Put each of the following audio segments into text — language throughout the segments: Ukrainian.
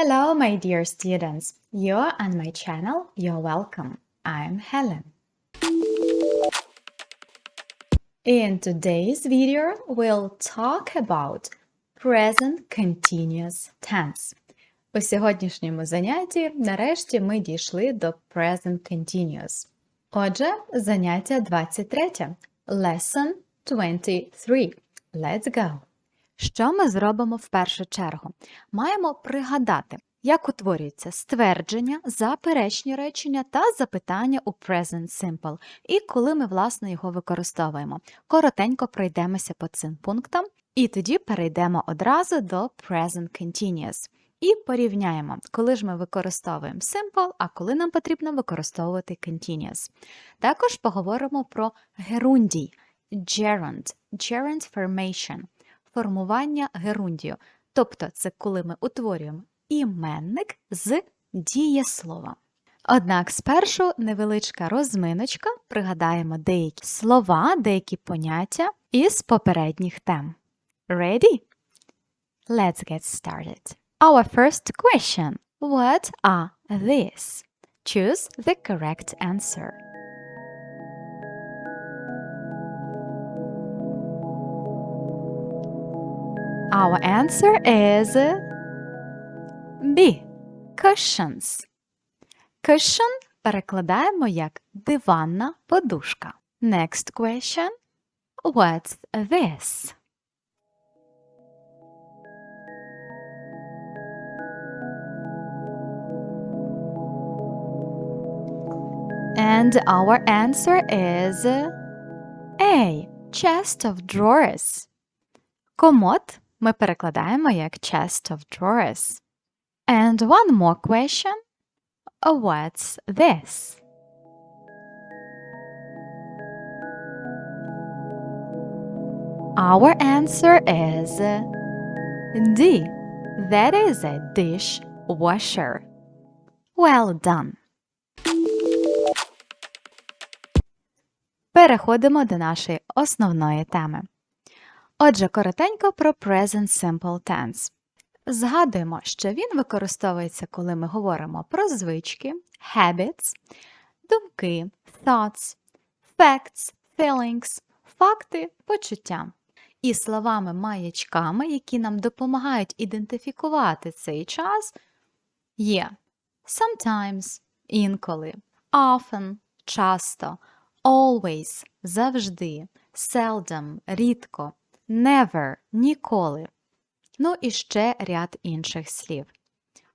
Hello, my dear students. You're on my channel. You're welcome. I'm Helen. In today's video, we'll talk about present continuous tense. У сьогоднішньому занятті нарешті ми дійшли до present continuous. Отже, заняття 23. Lesson 23. Let's go! Що ми зробимо в першу чергу? Маємо пригадати, як утворюються ствердження, заперечні речення та запитання у present simple, і коли ми, власне, його використовуємо. Коротенько пройдемося по цим пунктам, і тоді перейдемо одразу до present continuous. І порівняємо, коли ж ми використовуємо simple, а коли нам потрібно використовувати continuous. Також поговоримо про герундій, gerund, gerund formation – формування герундію. Тобто це коли ми утворюємо іменник з дієслова. Однак спершу невеличка розминочка, пригадаємо деякі слова, деякі поняття із попередніх тем. Ready? Let's get started. Our first question. What are these? Choose the correct answer. Our answer is B. Cushions. Cushion перекладаємо як диванна подушка. Next question. What's this? And our answer is A. Chest of drawers. Комод ми перекладаємо як chest of drawers. And one more question. What's this? Our answer is D. That is a dishwasher. Well done. Переходимо до нашої основної теми. Отже, коротенько про Present Simple Tense. Згадуємо, що він використовується, коли ми говоримо про звички, habits, думки, thoughts, facts, feelings, факти, почуття. І словами-маячками, які нам допомагають ідентифікувати цей час, є sometimes інколи, often часто, always завжди, seldom рідко, never ніколи. Ну і ще ряд інших слів.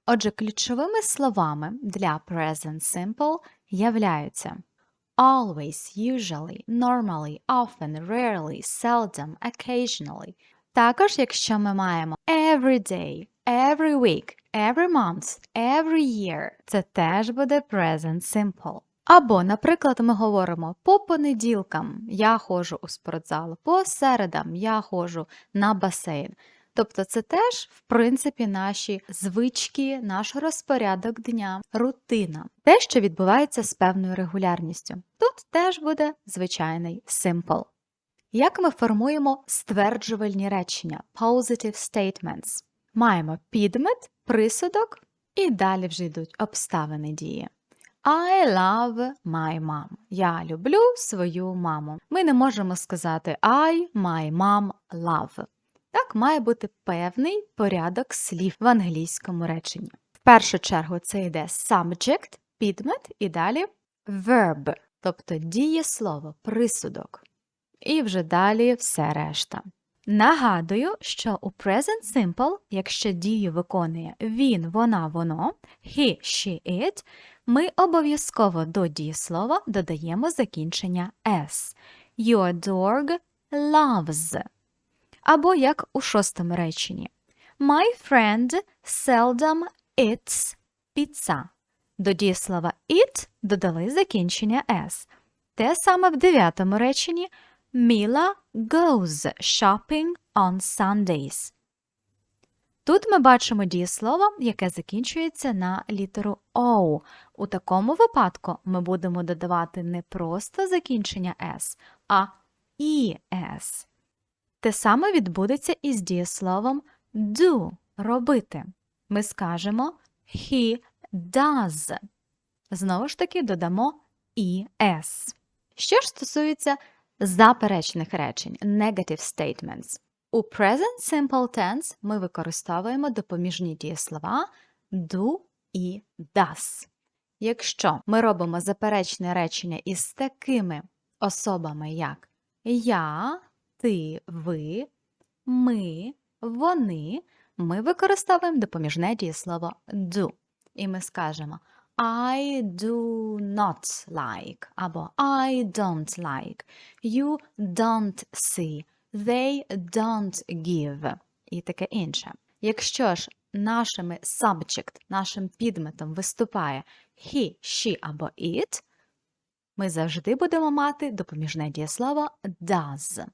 Отже, ключовими словами для present simple являються always, usually, normally, often, rarely, seldom, occasionally. Також, якщо ми маємо every day, every week, every month, every year, це теж буде present simple. Або, наприклад, ми говоримо по понеділкам я ходжу у спортзал, по середам я ходжу на басейн. Тобто це теж, в принципі, наші звички, наш розпорядок дня, рутина, те, що відбувається з певною регулярністю. Тут теж буде звичайний simple. Як ми формуємо стверджувальні речення positive statements? Маємо підмет, присудок і далі вже йдуть обставини дії. I love my mom. Я люблю свою маму. Ми не можемо сказати I, my mom, love. Так має бути певний порядок слів в англійському реченні. В першу чергу це йде subject, підмет і далі verb, тобто дієслово, присудок. І вже далі все решта. Нагадую, що у present simple, якщо дію виконує він, вона, воно, he, she, it, ми обов'язково до дієслова додаємо закінчення s. Your dog loves. Або як у шостому реченні. My friend seldom eats pizza. До дієслова eat додали закінчення s. Те саме в дев'ятому реченні Mila goes shopping on Sundays. Тут ми бачимо дієслово, яке закінчується на літеру O. У такому випадку ми будемо додавати не просто закінчення S, а ES. Те саме відбудеться із дієсловом do робити. ми скажемо he does. Знову ж таки додамо es. Що ж стосується заперечних речень negative statements. У present simple tense ми використовуємо допоміжні дієслова do і does. Якщо ми робимо заперечне речення із такими особами, як я, ти, ви, ми, вони, ми використовуємо допоміжне дієслово do. І ми скажемо I do not like або I don't like, you don't see, they don't give і таке інше. Якщо ж нашими subject, нашим підметом виступає he, she або it, ми завжди будемо мати допоміжне дієслово does.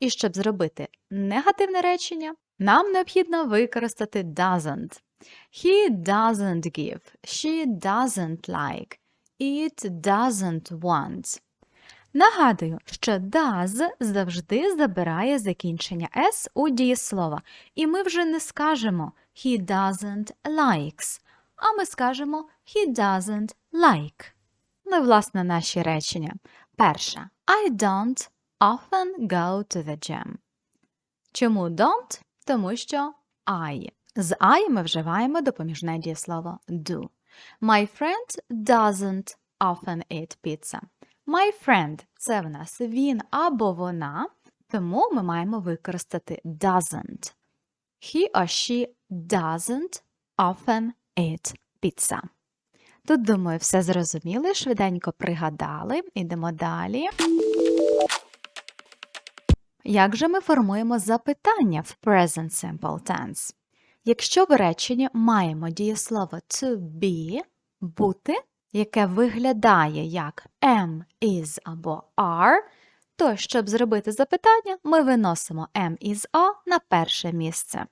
І щоб зробити негативне речення, нам необхідно використати doesn't. He doesn't give, she doesn't like, it doesn't want. Нагадую, що does завжди забирає закінчення s у дієслова, і ми вже не скажемо he doesn't likes, а ми скажемо he doesn't like. Ну власне наші речення. Перше. I don't often go to the gym. Чому don't? Тому що I. З I ми вживаємо допоміжне дієслово do. My friend doesn't often eat pizza. My friend – це в нас він або вона, тому ми маємо використати doesn't. He or she doesn't often eat pizza. Тут, думаю, все зрозуміли, швиденько пригадали. Ідемо далі. Як же ми формуємо запитання в present simple tense? Якщо в реченні маємо дієслово to be бути, яке виглядає як am, is або are, то щоб зробити запитання, ми виносимо am is a на перше місце.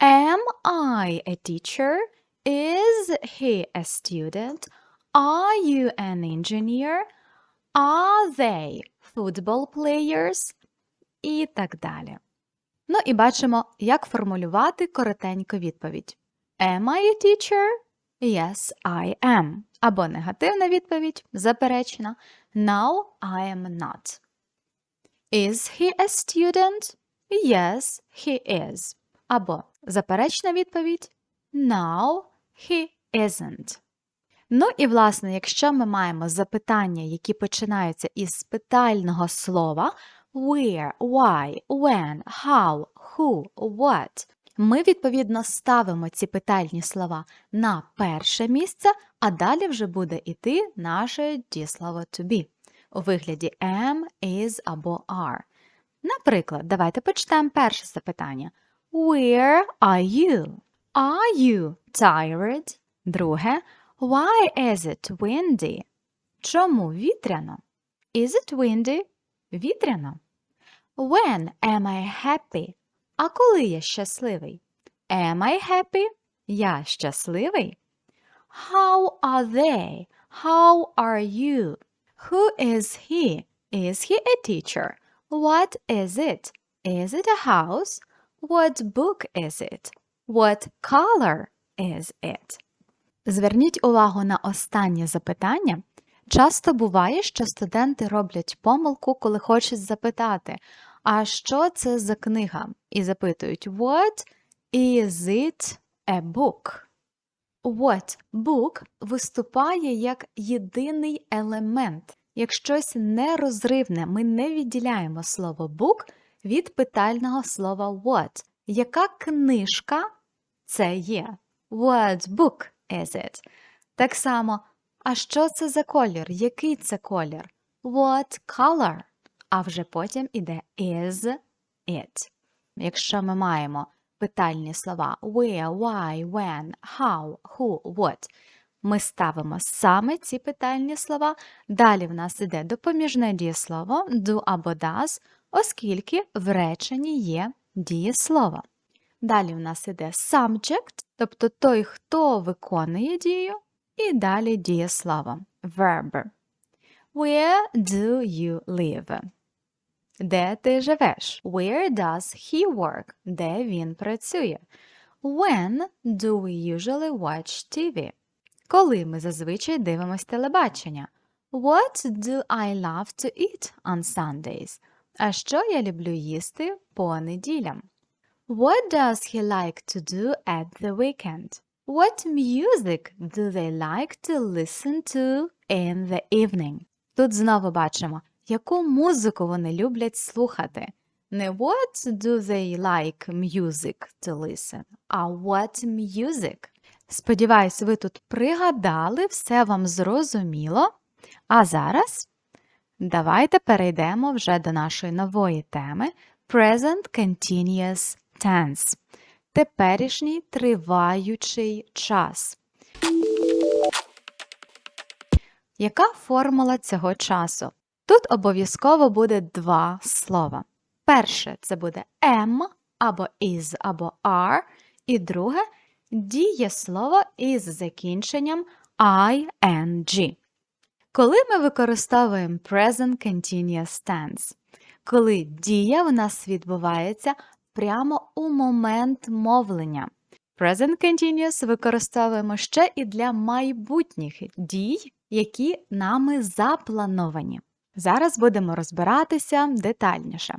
Am I a teacher? Is he a student? Are you an engineer? Are they football players? І так далі. Ну і бачимо, як формулювати коротеньку відповідь. Am I a teacher? Yes, I am. Або негативна відповідь заперечена. No, I am not. Is he a student? Yes, he is. Або заперечна відповідь No, he isn't. Ну і, власне, якщо ми маємо запитання, які починаються із питального слова where, why, when, how, who, what, ми, відповідно, ставимо ці питальні слова на перше місце, а далі вже буде йти наше дієслово to be у вигляді am, is або are. Наприклад, давайте почнемо перше запитання. Where are you? Are you tired? Друге. Why is it windy? Чому вітряно? Is it windy? Вітряно. When am I happy? А коли я щасливий? Am I happy? Я щасливий. How are they? How are you? Who is he? Is he a teacher? What is it? Is it a house? What book is it? What color is it? Зверніть увагу на останнє запитання. Часто буває, що студенти роблять помилку, коли хочуть запитати, а що це за книга? І запитують What is it a book? What book виступає як єдиний елемент. Як щось нерозривне, ми не відділяємо слово book від питального слова what. Яка книжка це є? What book is it? Так само, а що це за колір? Який це колір? What color? А вже потім іде is it. Якщо ми маємо питальні слова where, why, when, how, who, what, ми ставимо саме ці питальні слова. Далі в нас іде допоміжне дієслово do або does, оскільки в реченні є дієслово. Далі в нас іде subject, тобто той, хто виконує дію, і далі дієслово verb. Where do you live? Де ти живеш? Where does he work? Де він працює? When do we usually watch TV? Коли ми зазвичай дивимось телебачення? What do I love to eat on Sundays? А що я люблю їсти по неділям? What does he like to do at the weekend? What music do they like to listen to in the evening? Тут знову бачимо, яку музику вони люблять слухати. Не what do they like music to listen, а what music. Сподіваюсь, ви тут пригадали, все вам зрозуміло. А зараз давайте перейдемо вже до нашої нової теми Present Continuous Tense. Теперішній триваючий час. Яка формула цього часу? Тут обов'язково буде два слова. Перше це буде am або is, або are, і друге дієслово із закінченням ing. Коли ми використовуємо present continuous tense? Коли дія в нас відбувається прямо у момент мовлення. Present continuous використовуємо ще і для майбутніх дій, які нами заплановані. Зараз будемо розбиратися детальніше.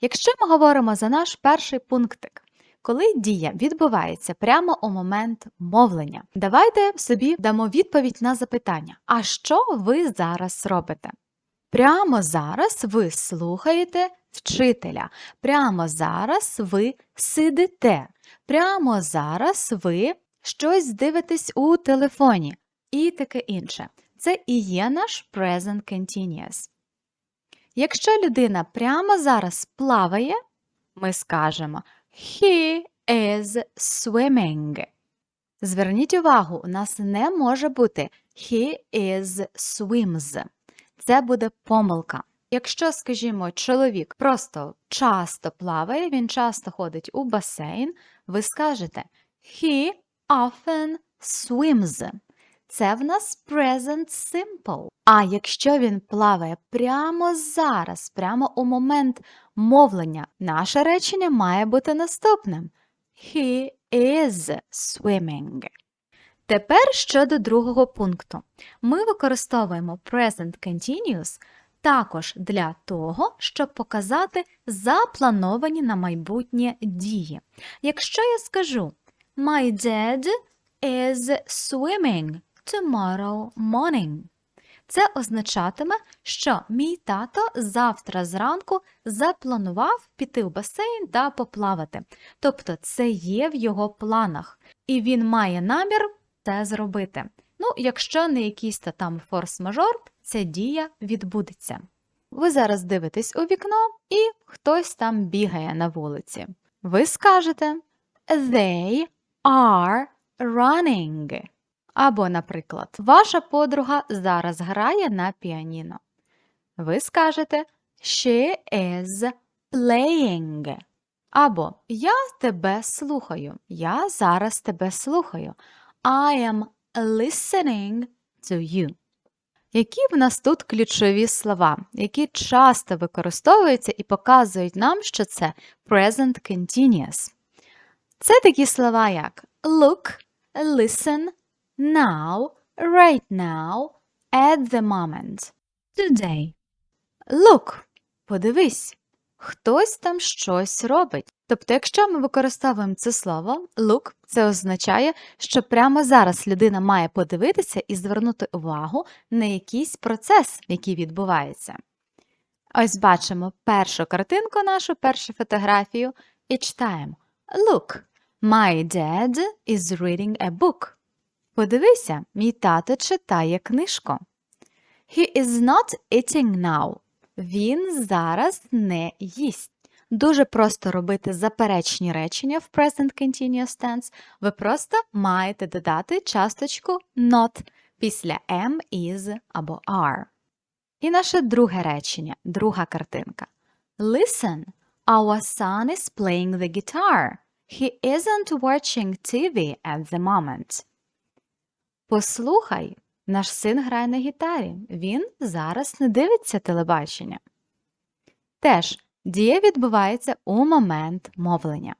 Якщо ми говоримо за наш перший пунктик, коли дія відбувається прямо у момент мовлення, давайте собі дамо відповідь на запитання: а що ви зараз робите? Прямо зараз ви слухаєте вчителя. Прямо зараз ви сидите. Прямо зараз ви щось дивитесь у телефоні і таке інше. Це і є наш present continuous. Якщо людина прямо зараз плаває, ми скажемо He is swimming. Зверніть увагу, у нас не може бути He is swims. Це буде помилка. Якщо, скажімо, чоловік просто часто плаває, він часто ходить у басейн, ви скажете He often swims. Це в нас present simple. А якщо він плаває прямо зараз, прямо у момент мовлення, наше речення має бути наступним. He is swimming. Тепер щодо другого пункту. Ми використовуємо present continuous також для того, щоб показати заплановані на майбутнє дії. Якщо я скажу My dad is swimming tomorrow morning. Це означатиме, що мій тато завтра зранку запланував піти в басейн та поплавати. Тобто це є в його планах, і він має намір це зробити. Ну, якщо не якийсь та там форс-мажор, ця дія відбудеться. Ви зараз дивитесь у вікно, і хтось там бігає на вулиці. Ви скажете They are running. Або, наприклад, ваша подруга зараз грає на піаніно. Ви скажете She is playing. Або Я тебе слухаю. Я зараз тебе слухаю. I am listening to you. Які в нас тут ключові слова, які часто використовуються і показують нам, що це present continuous? Це такі слова, як look, listen, now, right now, at the moment, today. Look, подивись, хтось там щось робить. Тобто, якщо ми використовуємо це слово look, це означає, що прямо зараз людина має подивитися і звернути увагу на якийсь процес, який відбувається. Ось бачимо першу картинку, нашу першу фотографію, і читаємо Look, my dad is reading a book. Подивися, мій тато читає книжку. He is not eating now. Він зараз не їсть. Дуже просто робити заперечні речення в present continuous tense. Ви просто маєте додати часточку not після am, is або are. І наше друге речення, друга картинка. Listen, our son is playing the guitar. He isn't watching TV at the moment. Послухай, наш син грає на гітарі. Він зараз не дивиться телебачення. Теж Дія відбувається у момент мовлення.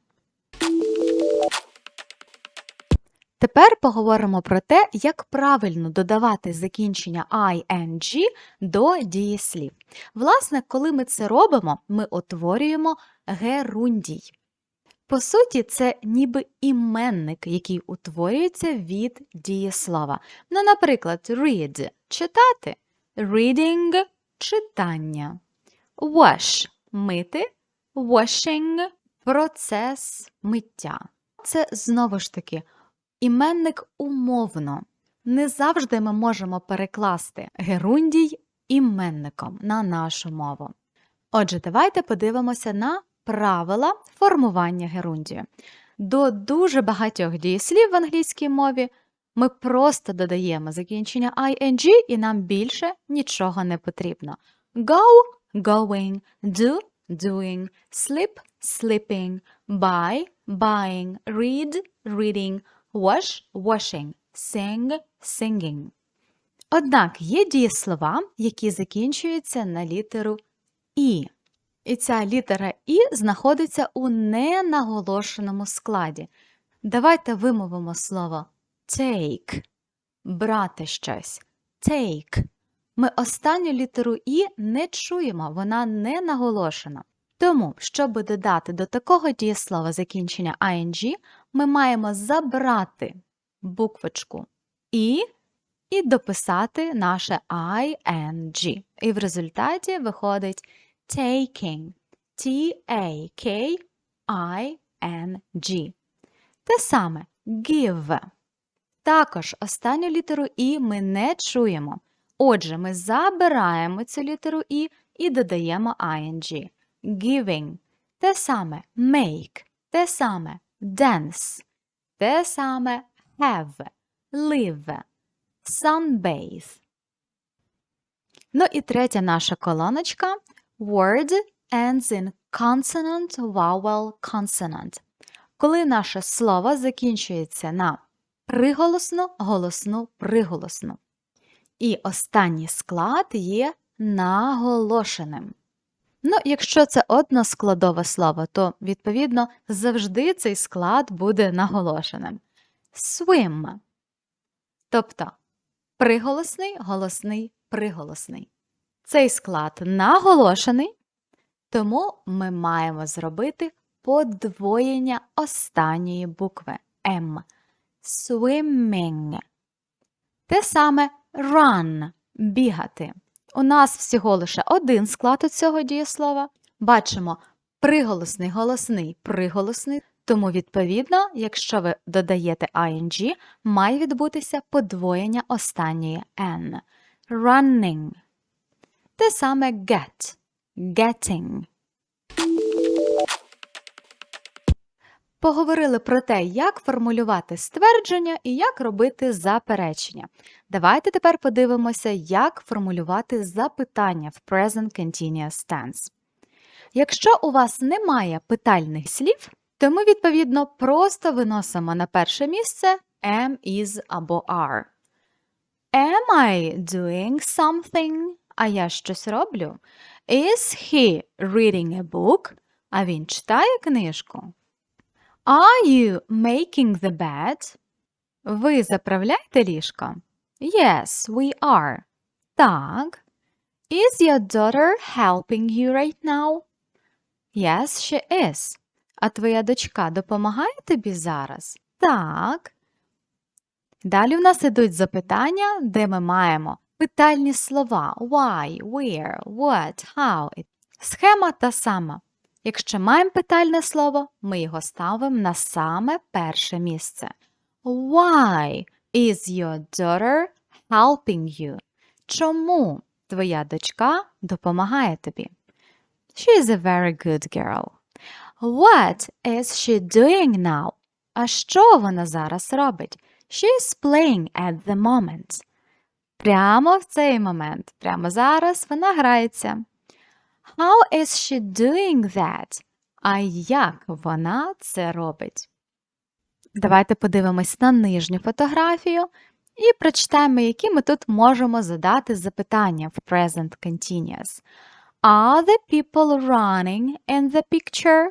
Тепер поговоримо про те, як правильно додавати закінчення ing до дієслів. Власне, коли ми це робимо, ми утворюємо герундій. По суті, це ніби іменник, який утворюється від дієслова. Ну, наприклад, read читати, reading читання, wash мити, washing процес миття. Це знову ж таки іменник умовно. Не завжди ми можемо перекласти герундій іменником на нашу мову. Отже, давайте подивимося на правила формування герундію. До дуже багатьох дієслів в англійській мові ми просто додаємо закінчення ing і нам більше нічого не потрібно. Go – going, do – doing, sleep – sleeping, buy – buying, read – reading, wash – washing, sing – singing. Однак є дієслова, які закінчуються на літеру І. І ця літера І знаходиться у ненаголошеному складі. Давайте вимовимо слово take брати щось. Take. Ми останню літеру І не чуємо, вона не наголошена. Тому, щоб додати до такого дієслова закінчення ing, ми маємо забрати буквочку І і дописати наше ing. І в результаті виходить taking. T-A-K-I-N-G. Те саме give. Також останню літеру І ми не чуємо. Отже, ми забираємо цю літеру І і додаємо ing. Giving. Те саме make. Те саме dance. Те саме have. Live. Sunbathe. Ну і третя наша колоночка Word ends in consonant, vowel, consonant. Коли наше слово закінчується на приголосну, голосну, приголосну. І останній склад є наголошеним. Ну, якщо це односкладове слово, то, відповідно, завжди цей склад буде наголошеним. Swim. Тобто приголосний, голосний, приголосний. Цей склад наголошений, тому ми маємо зробити подвоєння останньої букви М. Swimming. Те саме run бігати. У нас всього лише один склад у цього дієслова. Бачимо приголосний, голосний, приголосний. Тому, відповідно, якщо ви додаєте ing, має відбутися подвоєння останньої n. Running. Те саме get. Getting. Поговорили про те, як формулювати ствердження і як робити заперечення. Давайте тепер подивимося, як формулювати запитання в Present Continuous Tense. Якщо у вас немає питальних слів, то ми, відповідно, просто виносимо на перше місце am, is або are. Am I doing something? А я щось роблю. Is he reading a book? А він читає книжку. Are you making the bed? Ви заправляєте ліжко? Yes, we are. Так. Is your daughter helping you right now? Yes, she is. А твоя дочка допомагає тобі зараз? Так. Далі в нас ідуть запитання, де ми маємо питальні слова why, where, what, how. Схема та сама. Якщо маємо питальне слово, ми його ставимо на саме перше місце. Why is your daughter helping you? Чому твоя дочка допомагає тобі? She is a very good girl. What is she doing now? А що вона зараз робить? She is playing at the moment. Прямо в цей момент, прямо зараз вона грається. How is she doing that? А як вона це робить? Давайте подивимось на нижню фотографію і прочитаємо, які ми тут можемо задати запитання в Present Continuous. Are the people running in the picture?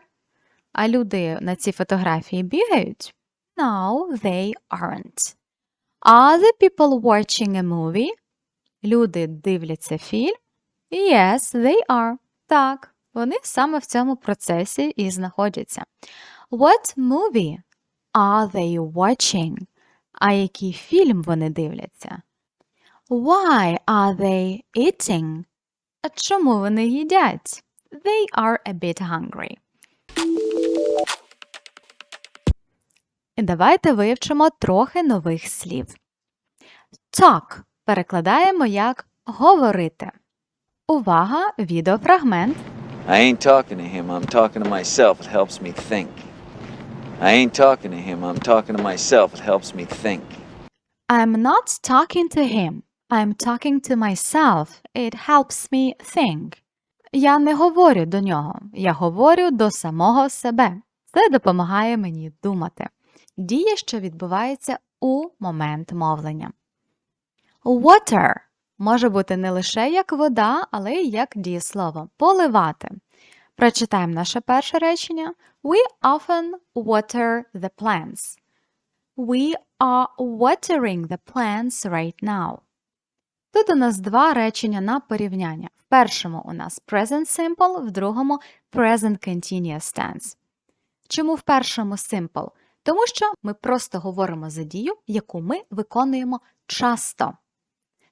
А люди на цій фотографії бігають? No, they aren't. Are the people watching a movie? Люди дивляться фільм? Yes, they are. Так, вони саме в цьому процесі і знаходяться. What movie are they watching? А який фільм вони дивляться? Why are they eating? А чому вони їдять? They are a bit hungry. І давайте вивчимо трохи нових слів. Talk перекладаємо як говорити. Увага, відеофрагмент. I ain't talking to him, I'm talking to myself. It helps me think. I ain't talking to him, I'm talking to myself. It helps me think. I'm not talking to him. I'm talking to myself. It helps me think. Я не говорю до нього. Я говорю до самого себе. Це допомагає мені думати. Дія, що відбувається у момент мовлення. Water може бути не лише як вода, але й як дієслово поливати. Прочитаємо наше перше речення. We often water the plants. We are watering the plants right now. Тут у нас два речення на порівняння. В першому у нас present simple, в другому present continuous tense. Чому в першому simple? Тому що ми просто говоримо за дію, яку ми виконуємо часто.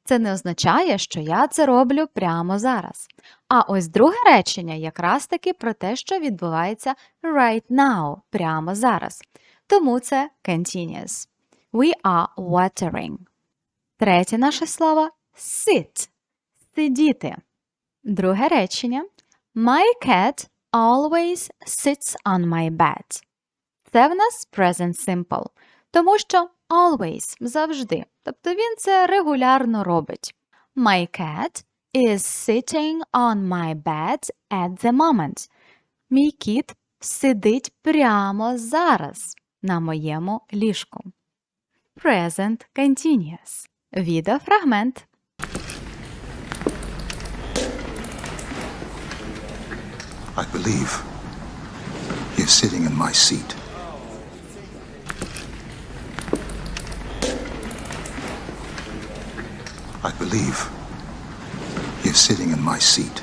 Це не означає, що я це роблю прямо зараз. А ось друге речення якраз таки про те, що відбувається right now, прямо зараз. Тому це continuous. We are watering. Третє наше слово sit сидіти. Друге речення My cat always sits on my bed. Це в нас present simple, тому що always завжди. Тобто він це регулярно робить. My cat is sitting on my bed at the moment. Мій кіт сидить прямо зараз на моєму ліжку. Present continuous. Відеофрагмент. I believe you're sitting in my seat. I believe you're sitting in my seat.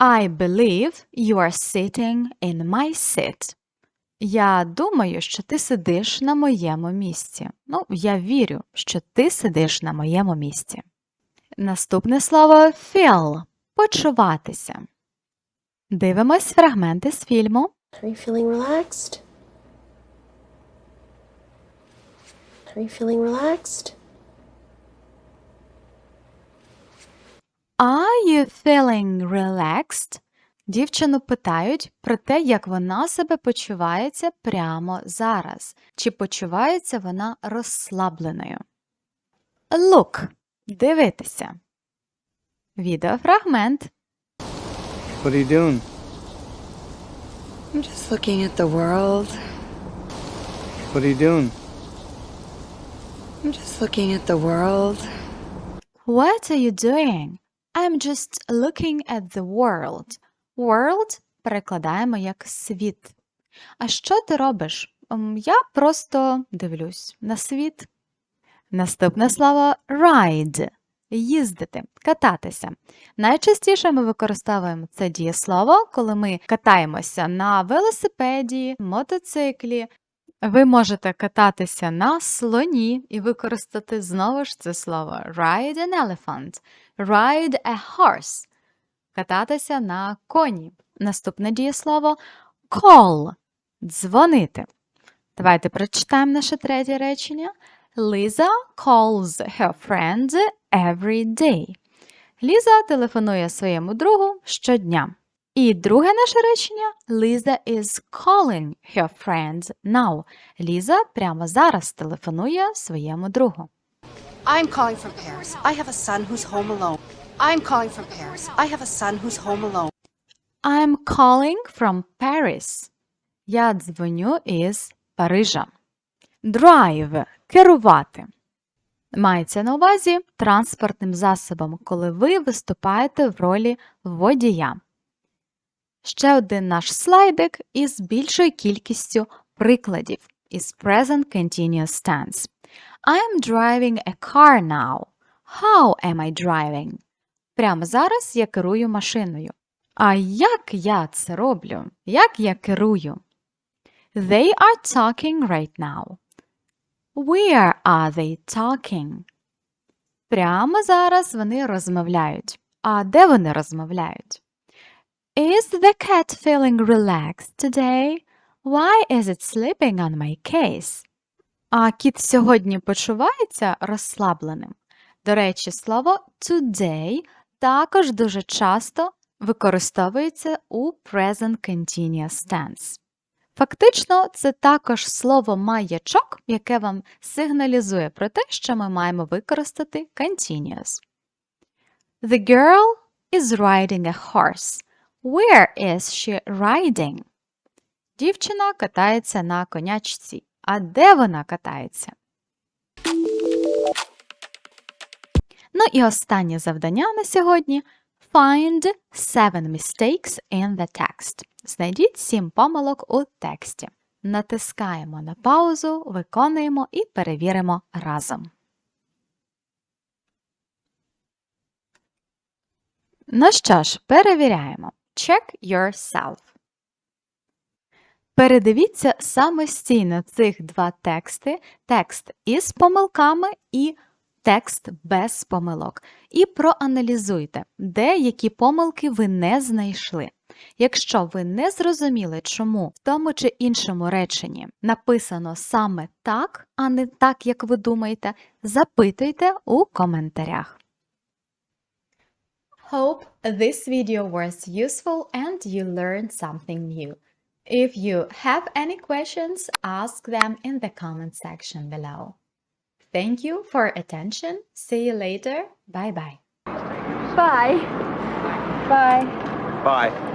I believe you are sitting in my seat. Я думаю, що ти сидиш на моєму місці. Ну, я вірю, що ти сидиш на моєму місці. Наступне слово feel почуватися. Дивимось фрагменти з фільму. Are you feeling relaxed? Are you feeling relaxed? Are you feeling relaxed? Дівчину питають про те, як вона себе почувається прямо зараз. Чи почувається вона розслабленою? Look. Дивитися. Відеофрагмент. What are you doing? I'm just looking at the world. What are you doing? I'm just looking at the world. What are you doing? I'm just looking at the world. World перекладаємо як світ. А що ти робиш? Ем, Я просто дивлюсь на світ. Наступне слово ride їздити, кататися. Найчастіше ми використовуємо це дієслово, коли ми катаємося на велосипеді, мотоциклі. Ви можете кататися на слоні і використати знову ж це слово ride an elephant, ride a horse, кататися на коні. Наступне дієслово call дзвонити. Давайте прочитаємо наше третє речення. Lisa calls her friend every day. Ліза телефонує своєму другу щодня. І друге наше речення Lisa is calling her friend now. Ліза прямо зараз телефонує своєму другу. I'm calling from Paris. I have a son who's home alone. I'm calling from Paris. I have a son who's home alone. I'm calling from Paris. Я дзвоню із Парижа. Drive – керувати. Мається на увазі транспортним засобом, коли ви виступаєте в ролі водія. Ще один наш слайдик із більшою кількістю прикладів. is present continuous tense. I am driving a car now. How am I driving? Прямо зараз я керую машиною. А як я це роблю? Як я керую? They are talking right now. Where are they talking? Прямо зараз вони розмовляють. А де вони розмовляють? Is the cat feeling relaxed today? Why is it sleeping on my case? А кіт сьогодні почувається розслабленим. До речі, слово today також дуже часто використовується у present continuous tense. Фактично, це також слово маячок, яке вам сигналізує про те, що ми маємо використати continuous. The girl is riding a horse. Where is she riding? Дівчина катається на конячці. А де вона катається? Ну і останнє завдання на сьогодні Find seven mistakes in the text. Знайдіть сім помилок у тексті. Натискаємо на паузу, виконуємо і перевіримо разом. Ну що ж, перевіряємо. Check yourself. Передивіться самостійно цих два тексти: текст із помилками і текст без помилок. І проаналізуйте, де які помилки ви не знайшли. Якщо ви не зрозуміли, чому в тому чи іншому реченні написано саме так, а не так, як ви думаєте, запитуйте у коментарях. Hope this video was useful and you learned something new. If you have any questions, ask them in the comment section below. Thank you for attention. See you later. Bye bye. Bye. Bye. Bye.